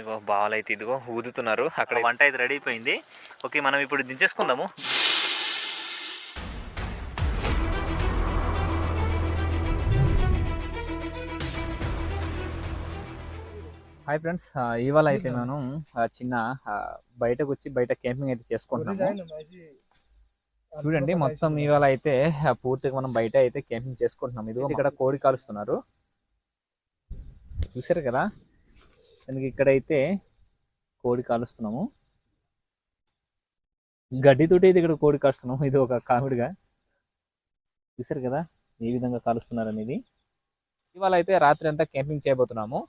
ఇదిగో బాల్ అయితే ఇదిగో ఊదుతున్నారు. అక్కడ వంట అయితే రెడీ అయిపోయింది. ఓకే మనం ఇప్పుడు దించేసుకుందాము. హాయ్ ఫ్రెండ్స్ ఇవాళ అయితే మనం ఆ, చిన్న బయటకు వచ్చి బయట క్యాంపింగ్ అయితే చేసుకుంటున్నాము. చూడండి మొత్తం ఇవాళ అయితే పూర్తిగా మనం బయట అయితే క్యాంపింగ్ చేసుకుంటున్నాం ఇదిగో ఇక్కడ కోడి కాలుస్తున్నారు. చూసారు కదా? ఎందుకు ఇక్కడైతే కోడి కాలుస్తున్నాము. గడ్డితోటి అయితే ఇక్కడ కోడి కాలుస్తున్నాము. ఇది ఒక కామెడీగా. చూసారు కదా ఏ విధంగా కాలుస్తున్నారు అనేది ఇవాళ అయితే రాత్రి అంతా క్యాంపింగ్ చేయబోతున్నాము.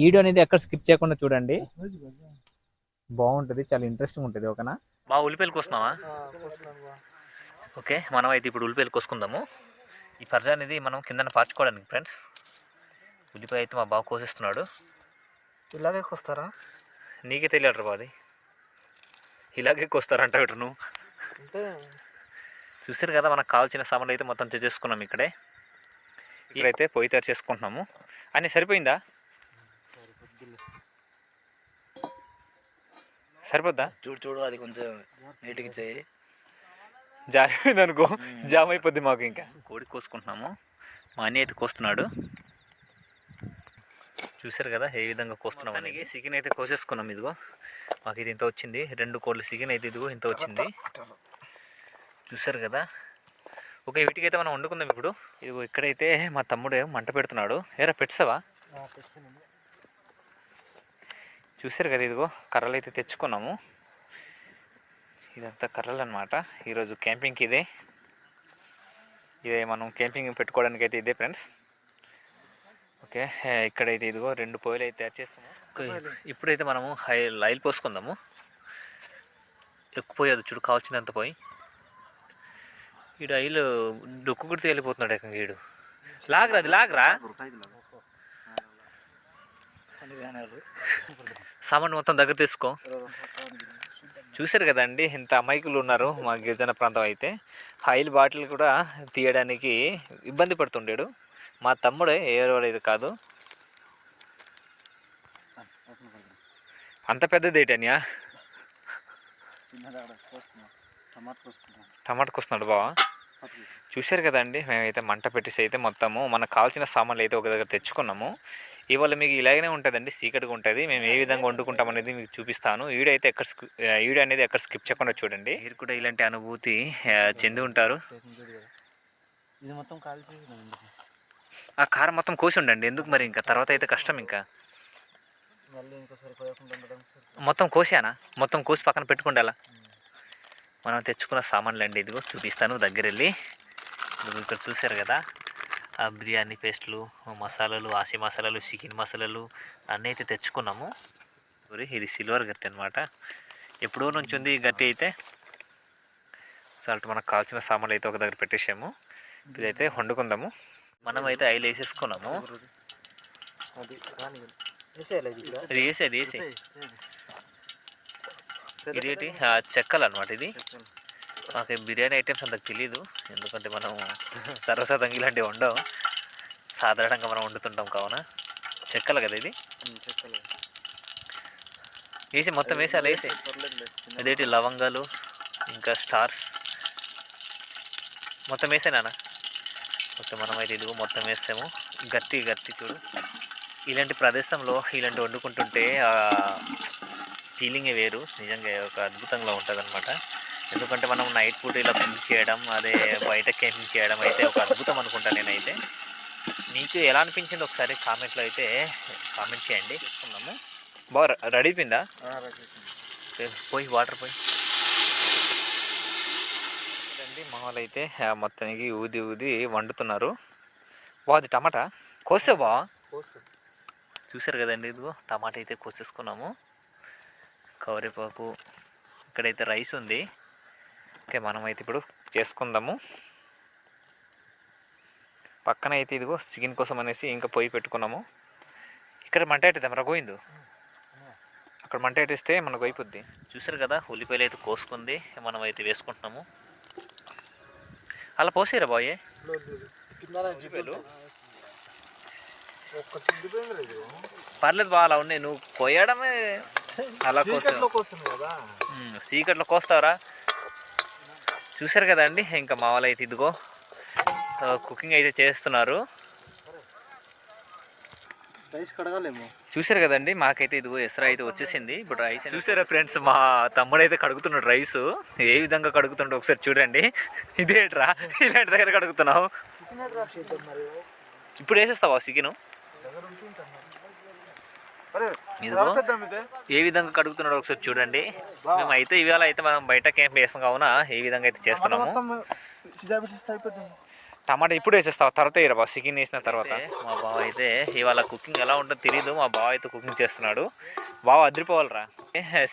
వీడియో అనేది ఎక్కడ స్కిప్ చేయకుండా చూడండి. బాగుంటుంది చాలా ఇంట్రెస్టింగ్ ఉంటుంది ఓకేనా? బాగా ఉల్లిపాయలు కోస్తున్నావా ఓకే మనం అయితే ఇప్పుడు ఉల్లిపాయలు కోసుకుందాము. ఈ పర్జా అనేది మనం కిందన పార్చుకోవడానికి ఫ్రెండ్స్. ఉల్లిపాయ అయితే మా బావ కోసేస్తున్నాడు. ఇలాగే వస్తారా నీకే తెలియదు బాది. ఇలాగే కోస్తారంట ఇటు నువ్వు. అంటే చూసారు కదా మనకు కావాల్సిన సామాన్లు అయితే మొత్తం తెచ్చేసుకున్నాం ఇక్కడే. ఇక్కడైతే పొయ్యి తయారు చేసుకుంటున్నాము. అని సరిపోయిందా? సరిపోద్దా? చూడు చూడు అది కొంచెం నీట్గా చేయి జారిపోయింది అనుకో జామ్ అయిపోద్ది మాకు ఇంకా. కోడి కోసుకుంటున్నాము. మా అన్నీ అయితే కోస్తున్నాడు. చూసారు కదా ఏ విధంగా కోస్తున్నాం అనేది. చికెన్ అయితే కోసేసుకున్నాం ఇదిగో. మాకు ఇది ఇంత వచ్చింది. రెండు కోళ్ళ చికెన్ అయితే ఇదిగో ఇంత వచ్చింది. చూసారు కదా. ఓకే వీటికైతే మనం వండుకుందాం ఇప్పుడు. ఇదిగో ఇక్కడైతే మా తమ్ముడు మంట పెడుతున్నాడు. ఏరా పెట్టావా? చూసారు కదా ఇదిగో కర్రలు అయితే తెచ్చుకున్నాము. ఇదంతా కర్రలు అనమాట ఈరోజు క్యాంపింగ్కి ఇదే. ఇదే మనం క్యాంపింగ్ పెట్టుకోవడానికి అయితే ఇదే ఫ్రెండ్స్. ఓకే. ఇక్కడైతే ఇదిగో రెండు పొయ్యిలు అయితే తయారు చేస్తాము ఓకే, ఇప్పుడైతే మనము హై లైల్ పోసుకుందాము. ఎక్కువ పోయేది చూడు కావాల్సినంత పోయి ఈడు ఐలు డొక్కు కుడితే వెళ్ళిపోతున్నాడు ఏకంగా ఈడు. లాగరా అది లాగరా? సామాన్ మొత్తం దగ్గర తీసుకో. చూశారు కదండి ఇంత అమాయకులు ఉన్నారు మా గిరిజన ప్రాంతం అయితే. ఆయిల్ బాటిల్ కూడా తీయడానికి ఇబ్బంది పడుతుండాడు. మా తమ్ముడే ఏడవలేదు కాదు. అంత పెద్దది ఏంటన్యా టమాటాకి వస్తున్నాడు బావా? చూశారు కదండి మేమైతే మంట పెట్టేసి అయితే మొత్తము మనకు కావాల్సిన సామాన్లు అయితే ఒక దగ్గర తెచ్చుకున్నాము. ఇవాళ మీకు ఇలాగనే ఉంటుందండి సీక్రెట్గా ఉంటుంది. మేము ఏ విధంగా వండుకుంటాం అనేది మీకు చూపిస్తాను. వీడియో అయితే ఎక్కడ వీడియో అనేది ఎక్కడ స్కిప్ చేయకుండా చూడండి. మీరు కూడా ఇలాంటి అనుభూతి చెంది ఉంటారు. ఇది మొత్తం కాల్చి ఆ కారం మొత్తం కోసి ఉండండి ఎందుకు మరి ఇంకా? తర్వాత అయితే కష్టం ఇంకా. మొత్తం కోసానా? మొత్తం కోసి పక్కన పెట్టుకోండి అలా మనం తెచ్చుకున్న సామాన్లు అండి ఇదిగో చూపిస్తాను దగ్గర వెళ్ళి ఇక్కడ చూశారు కదా? ఆ బిర్యానీ పేస్టులు మసాలాలు ఆసి మసాలాలు చికెన్ మసాలాలు అన్నీ అయితే తెచ్చుకున్నాము. మరి ఇది సిల్వర్ గట్టి అనమాట ఎప్పుడో నుంచి ఉంది ఈ గట్టి అయితే. సాల్ట్ మనకు కావాల్సిన సామాన్లు అయితే ఒక దగ్గర పెట్టేసాము ఇదైతే వండుకుందాము. మనం అయితే ఆయిల్ వేసేసుకున్నాము ఇది వేసి అది వేసి ఇదేంటి? చెక్కలు అనమాట ఇది. మాకు బిర్యానీ ఐటమ్స్ అంతకు తెలీదు. ఎందుకంటే మనం సర్వసాధారణంగా ఇలాంటివి ఉండవు సాధారణంగా మనం వండుతుంటాం కావున. చెక్కలు కదా ఇది? వేసి మొత్తం వేసి అలా వేసి అదేంటి లవంగాలు ఇంకా స్టార్స్? మొత్తం వేసే నాన్న. మొత్తం మనం అయితే ఇదిగో మొత్తం వేసాము గట్టి గట్టి చూడు. ఇలాంటి ప్రదేశంలో ఇలాంటి వండుకుంటుంటే ఫీలింగే వేరు. నిజంగా ఒక అద్భుతంగా ఉంటుంది అనమాట ఎందుకంటే మనం నైట్ పూట ఇలా కుక్ చేయడం అదే బయట క్యాంపింగ్ చేయడం అయితే ఒక అద్భుతం అనుకుంటాను నేనైతే. మీకు ఎలా అనిపించింది ఒకసారి కామెంట్లో అయితే కామెంట్ చేయండి. బాగా రెడీ అయిపోయిందా? ఓకే, పోయి వాటర్ పోయి చూడండి మా వాళ్ళు అయితే మొత్తానికి ఊది ఊది వండుతున్నారు. బా అది టమాటా? కోసే బా? చూసారు కదండి ఇదిగో టమాటా అయితే కోసేసుకున్నాము. కవరేపాకు ఇక్కడైతే రైస్ ఉంది. ఓకే మనమైతే ఇప్పుడు చేసుకుందాము. పక్కన అయితే ఇదిగో చికెన్ కోసం అనేసి ఇంకా పొయ్యి పెట్టుకున్నాము. ఇక్కడ మంట ఎట్టిద్దాం రఘోయిందు అక్కడ మంట ఎట్టిస్తే మనకు అయిపోద్ది. చూసారు కదా ఉల్లిపాయలు అయితే కోసుకుంది మనం అయితే వేసుకుంటున్నాము. అలా పోసేరా బాయే? పర్లేదు బాగా అలా ఉన్నాయి. నువ్వు కొయ్యడమే అలా కోస్తావు చీకట్లో కోస్తావరా. చూసారు కదండి ఇంకా మా వాళ్ళు అయితే ఇదిగో కుకింగ్ అయితే చేస్తున్నారు. చూసారు కదండి మాకైతే ఇదిగో ఎసరా అయితే వచ్చేసింది. ఇప్పుడు రైస్ చూసారా ఫ్రెండ్స్ మా తమ్ముడు అయితే కడుగుతున్నాడు రైస్. ఏ విధంగా కడుగుతుండో ఒకసారి చూడండి. ఇదేట్రా ఇలాంటి దగ్గర కడుగుతున్నావు. ఇప్పుడు వేసేస్తావా చికెను? ఇదిగో ఏ విధంగా కడుగుతున్నాడో ఒకసారి చూడండి. మేము అయితే ఇవాళ అయితే మనం బయట క్యాంప్ వేస్తాం కావున ఏ విధంగా అయితే చేస్తున్నాము. టమాటా ఇప్పుడు వేసేస్తావు? తర్వాత వేయరా బావ చికెన్ వేసిన తర్వాత. మా బావ అయితే ఇవాళ కుకింగ్ ఎలా ఉంటుందో తెలియదు మా బావ అయితే కుకింగ్ చేస్తున్నాడు. బావ అదిరిపోవాలరా.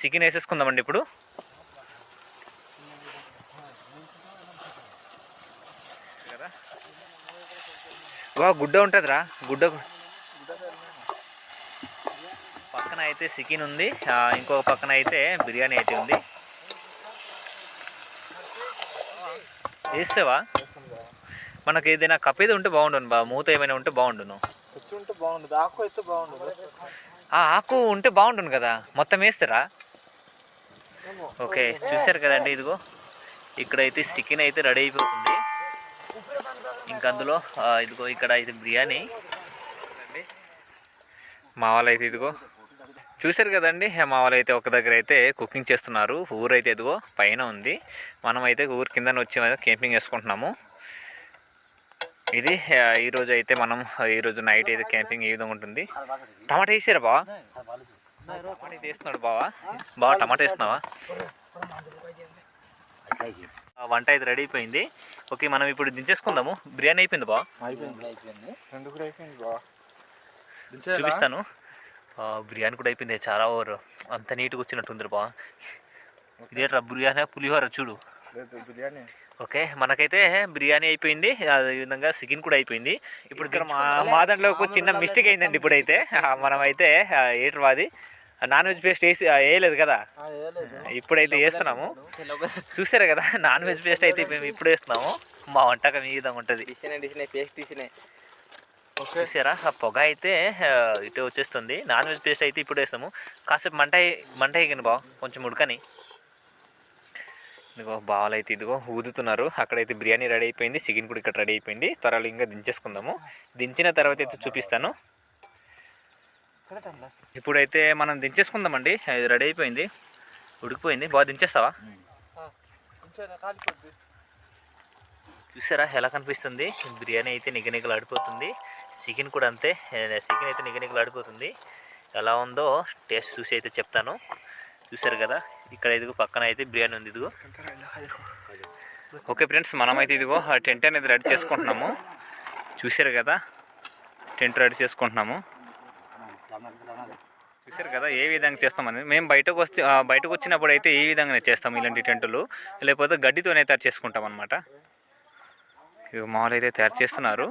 చికెన్ వేసేసుకుందామండి ఇప్పుడు. బావ గుడ్డ ఉంటుందిరా. గుడ్డ పక్కన అయితే చికెన్ ఉంది. ఇంకొక పక్కన అయితే బిర్యానీ అయితే ఉంది. వేస్తావా? మనకి ఏదైనా కప్ ఏది ఉంటే బాగుండును బా మూత ఏమైనా ఉంటే బాగుండును. వచ్చి ఉంటే బాగుండదు ఆకు అయితే బాగుండదు. ఆ ఆకు ఉంటే బాగుండును కదా మొత్తం వేస్తారా? ఓకే చూశారు కదండి ఇదిగో. ఇక్కడైతే చికెన్ అయితే రెడీ అయిపోతుంది. ఇంకా అందులో ఇదిగో ఇక్కడ ఇది బిర్యానీ. మా వాళ్ళు అయితే ఇదిగో. చూశారు కదండి మా వాళ్ళు అయితే ఒక దగ్గర అయితే కుకింగ్ చేస్తున్నారు. ఊరైతే ఇదిగో పైన ఉంది. మనం అయితే ఊరు కింద వచ్చి క్యాంపింగ్ వేసుకుంటున్నాము ఇది ఈరోజు అయితే మనం ఈరోజు నైట్ అయితే క్యాంపింగ్ ఏ విధంగా ఉంటుంది? టమాటా వేసారా బావా? టమాటా అయితే వేస్తున్నాడు బావా. బావా టమాటా వేస్తున్నావా? వంట అయితే రెడీ అయిపోయింది. ఓకే మనం ఇప్పుడు దించేసుకుందాము. బిర్యానీ అయిపోయింది బా చూపిస్తాను. బిర్యానీ కూడా అయిపోయింది. చాలా ఓవర్. అంత నీట్గా వచ్చినట్టుంది బా ఇదేట్రా బిర్యానీ పులిహోర చూడు. బిర్యానీ. ఓకే మనకైతే బిర్యానీ అయిపోయింది. అదే విధంగా చికెన్ కూడా అయిపోయింది. ఇప్పుడు ఇక్కడ మా మా దాంట్లో ఒక చిన్న మిస్టేక్ అయిందండి ఇప్పుడైతే. మనమైతే ఏటర్ వాది. నాన్ వెజ్ పేస్ట్ వేసి వేయలేదు కదా? ఇప్పుడైతే వేస్తున్నాము. చూసారు కదా నాన్ వెజ్ పేస్ట్ అయితే మేము ఇప్పుడు వేస్తున్నాము. మా వంటకం ఈ విధంగా ఉంటుంది. చూసారా? ఆ పొగ అయితే ఇటే వచ్చేస్తుంది. నాన్ వెజ్ పేస్ట్ అయితే ఇప్పుడు వేస్తాము. కాసేపు మంట మంట ఎగిన బావ కొంచెం ఉడకని. ఇదిగో బావలు అయితే ఇదిగో ఊదుతున్నారు. అక్కడైతే బిర్యానీ రెడీ అయిపోయింది. చికెన్ కూడా ఇక్కడ రెడీ అయిపోయింది. త్వరలో ఇంకా దించేసుకుందాము. దించిన తర్వాత అయితే చూపిస్తాను. ఇప్పుడైతే మనం దించేసుకుందామండి. అది రెడీ అయిపోయింది. ఉడికిపోయింది. బాగా దించేస్తావా? చూసారా ఎలా కనిపిస్తుంది? బిర్యానీ అయితే నిగనిగలు ఆడిపోతుంది చికెన్ కూడా అంతే. చికెన్ అయితే నిగనిగలు ఆడిపోతుంది ఎలా ఉందో టేస్ట్ చూసి అయితే చెప్తాను. చూసారు కదా? ఇక్కడ ఇదిగో పక్కన అయితే బిర్యానీ ఉంది ఇదిగో. ఓకే ఫ్రెండ్స్ మనమైతే ఇదిగో ఆ టెంట్ అనేది రెడీ చేసుకుంటున్నాము. చూసారు కదా? టెంట్ రెడీ చేసుకుంటున్నాము. చూసారు కదా? ఏ విధంగా చేస్తామని మేము బయటకు వస్తే బయటకు వచ్చినప్పుడు అయితే ఏ విధంగానే చేస్తాం ఇలాంటి టెంటులు? లేకపోతే గడ్డితోనే తయారు చేసుకుంటాం అనమాట ఇవి మామూలు అయితే తయారు చేస్తున్నారు.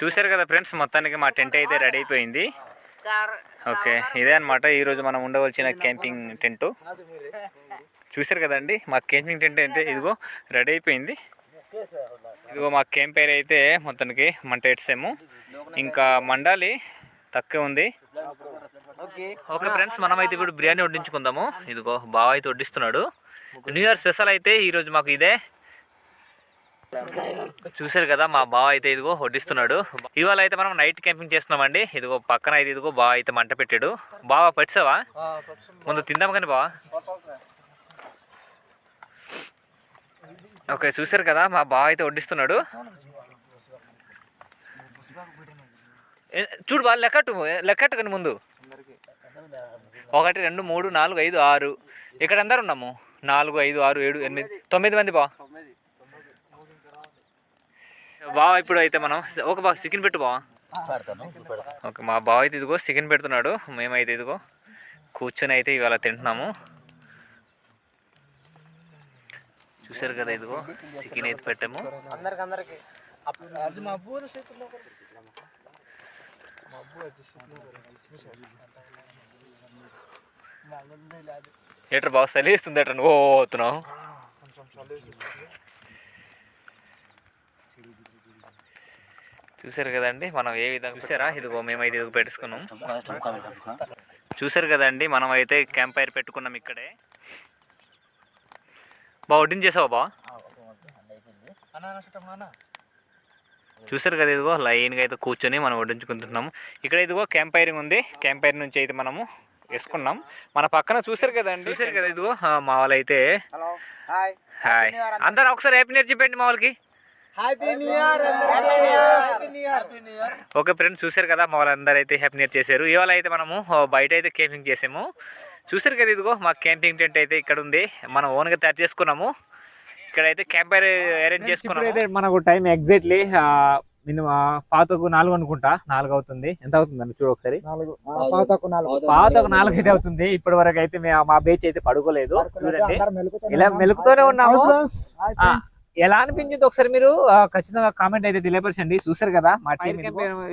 చూసారు కదా ఫ్రెండ్స్ మొత్తానికి మా టెంట్ అయితే రెడీ అయిపోయింది. ఓకే ఇదే అనమాట ఈరోజు మనం ఉండవలసిన క్యాంపింగ్ టెంట్ చూసారు కదండి మా క్యాంపింగ్ టెంట్ అంటే ఇదిగో రెడీ అయిపోయింది. ఇదిగో మా క్యాంప్ పేరు అయితే మొత్తానికి మంట ఎట్సాము ఇంకా మండాలి తక్కువ ఉంది. ఓకే. ఓకే ఫ్రెండ్స్ మనం అయితే ఇప్పుడు బిర్యానీ వడ్డించుకుందాము. ఇదిగో బావ అయితే వడ్డిస్తున్నాడు న్యూ ఇయర్ స్పెషల్ అయితే ఈరోజు మాకు ఇదే. చూసారు కదా మా బావ అయితే ఇదిగో వడ్డిస్తున్నాడు. ఇవాళ అయితే మనం నైట్ క్యాంపింగ్ చేస్తున్నామండి. ఇదిగో పక్కన అయితే ఇదిగో బావ అయితే మంట పెట్టాడు. బావా పెట్టావా ముందు తిందాం కానీ బావా. ఓకే చూసారు కదా మా బావ అయితే వడ్డిస్తున్నాడు. చూడు బాగా లెక్కట్టు లెక్కట్టుకుని ముందు. ఒకటి రెండు మూడు నాలుగు ఐదు ఆరు. ఇక్కడ అందరు ఉన్నాము. నాలుగు ఐదు ఆరు ఏడు ఎనిమిది తొమ్మిది మంది బా బావ ఇప్పుడు అయితే మనం ఒక బా చికెన్ పెట్టు బావ ఓకే మా బావ అయితే ఇదిగో చికెన్ పెడుతున్నాడు మేమైతే ఇదిగో కూర్చొని అయితే ఇవాళ తింటున్నాము చూసారు కదా ఇదిగో చికెన్ అయితే పెట్టాము అందరికి అందరికి అది మా అబ్బు చేతుల్లో మా అబ్బు వచ్చి లేదు ఏటర్ బాగా చలి వేస్తుంది ఏటర్ నువ్వు పోతున్నావు కొంచెం చల్లేసి చూసారు కదండి మనం ఏ విధంగా చూసారా ఇదిగో మేమైతే ఇదిగో పెట్టుకున్నాం. చూసారు కదండి మనం అయితే క్యాంప్ ఫైర్ పెట్టుకున్నాం ఇక్కడే. బా వడ్డింగ్ చేసావా బా చూసారు కదా ఇదిగో లైన్గా అయితే కూర్చొని మనం వడ్డించుకుంటున్నాము. ఇక్కడ ఇదిగో క్యాంప్ ఫైరింగ్ ఉంది. క్యాంప్ ఫైర్ నుంచి అయితే మనము వేసుకున్నాం. మన పక్కన చూసారు కదండి. చూసారు కదా ఇదిగో మా వాళ్ళు అయితే హలో హాయ్ హాయ్ అందరూ ఒకసారి హ్యాపీ ఇయర్ చెప్పండి మా వాళ్ళకి. ఓకే ఫ్రెండ్స్ చూసారు కదా మా వాళ్ళందరూ అయితే హ్యాపీ న్యూ ఇయర్ చేశారు. ఇవాళ అయితే మనము బయట అయితే క్యాంపింగ్ చేసాము. చూసారు కదా ఇదిగో మా క్యాంపింగ్ టెంట్ అయితే ఇక్కడ ఉంది. మనం ఓన్గా తయారు చేసుకున్నాము. ఇక్కడ అయితే క్యాంప్ అరేంజ్ చేసుకున్నాము. మనకు టైం ఎగ్జాక్ట్లీ పాతకు నాలుగు అనుకుంటా. నాలుగు అవుతుంది. ఎంత అవుతుంది అండి? చూడు ఒకసారి. నాలుగు. పాతకు నాలుగు. అయితే అవుతుంది. ఇప్పటి వరకు అయితే మే- మా బేచ్ అయితే పడుకోలేదు. చూడండి. ఇలా మెలుకుతూనే ఉన్నాము. ఎలా అనిపించింది ఒకసారి మీరు? ఖచ్చితంగా కామెంట్ అయితే తెలియపరచండి. చూసారు కదా మా టీం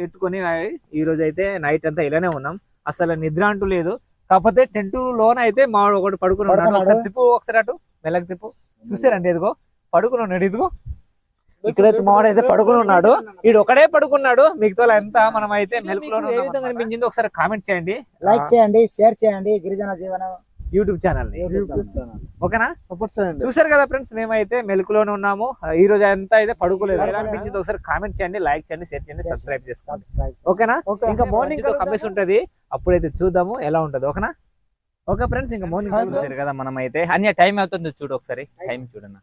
ఎత్తుకొని ఆ, ఈ రోజు అయితే నైట్ అంతా ఇలానే ఉన్నాం. అసలు నిద్ర అంటూ లేదు. కాకపోతే టెంట్ లోన అయితే మా ఒకటి పడుకుని ఉన్నాడు. పడుకున్నాడు. ఒకసారి తిప్పు ఒకసారి అటు మెల్లకి తిప్పు. చూసారండి ఇదిగో పడుకుని ఉన్నాడు ఇదిగో. ఇక్కడైతే మావాడు అయితే పడుకుని ఉన్నాడు. వీడు ఒకడే పడుకున్నాడు. మిగతా అంతా మనం అయితే మెలకులో ఏ విధంగా అనిపించింది? ఒకసారి కామెంట్ చేయండి. లైక్ చేయండి షేర్ చేయండి. గిరిజన జీవన యూట్యూబ్ ఛానల్ ఓకేనా? సపోర్ట్ చేయండి. చూసారు కదా ఫ్రెండ్స్ మేమైతే మెలకులోనే ఉన్నాము. ఈ రోజు అంతా అయితే పడుకోలేదు. ఎలా అనిపించింది ఒకసారి కామెంట్ చేయండి లైక్ చేయండి షేర్ చేయండి సబ్స్క్రైబ్ చేసుకోండి. ఓకేనా? ఓకే. ఇంకా మార్నింగ్ కమ్మేసి ఉంటది. అప్పుడైతే చూద్దాము ఎలా ఉంటది. ఓకేనా? ఓకే ఫ్రెండ్స్ ఇంకా మార్నింగ్ చూసారు కదా మనం అయితే అన్య టైం అవుతుంది చూడు ఒకసారి. టైం చూడన్న.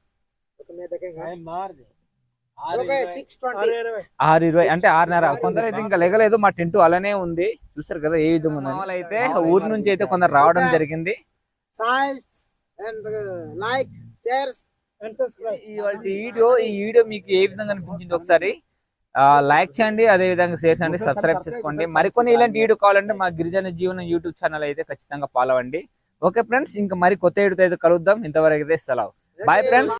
ఆరు ఇరవై. అంటే ఆరున్నర. కొందరు అయితే ఇంకా లెగలేదు. మా టెంట్ అలానే ఉంది. చూసారు కదా ఏ విధంగా అయితే ఊరు నుంచి అయితే కొందరు రావడం జరిగింది. అండ్ లైక్ షేర్స్ ఇవాళ వీడియో ఈ వీడియో మీకు ఏ విధంగా అనిపించింది ఒకసారి? లైక్ చేయండి అదే విధంగా షేర్ చేయండి సబ్స్క్రైబ్ చేసుకోండి. మరికొన్ని ఇలాంటి వీడియో కావాలంటే మా గిరిజన జీవన యూట్యూబ్ ఛానల్ అయితే ఖచ్చితంగా ఫాలో అవ్వండి. ఓకే ఫ్రెండ్స్ ఇంకా మరి కొత్త వీడియోతో అయితే కలుద్దాం. ఇంతవరకు అయితే సెలవు. Bye friends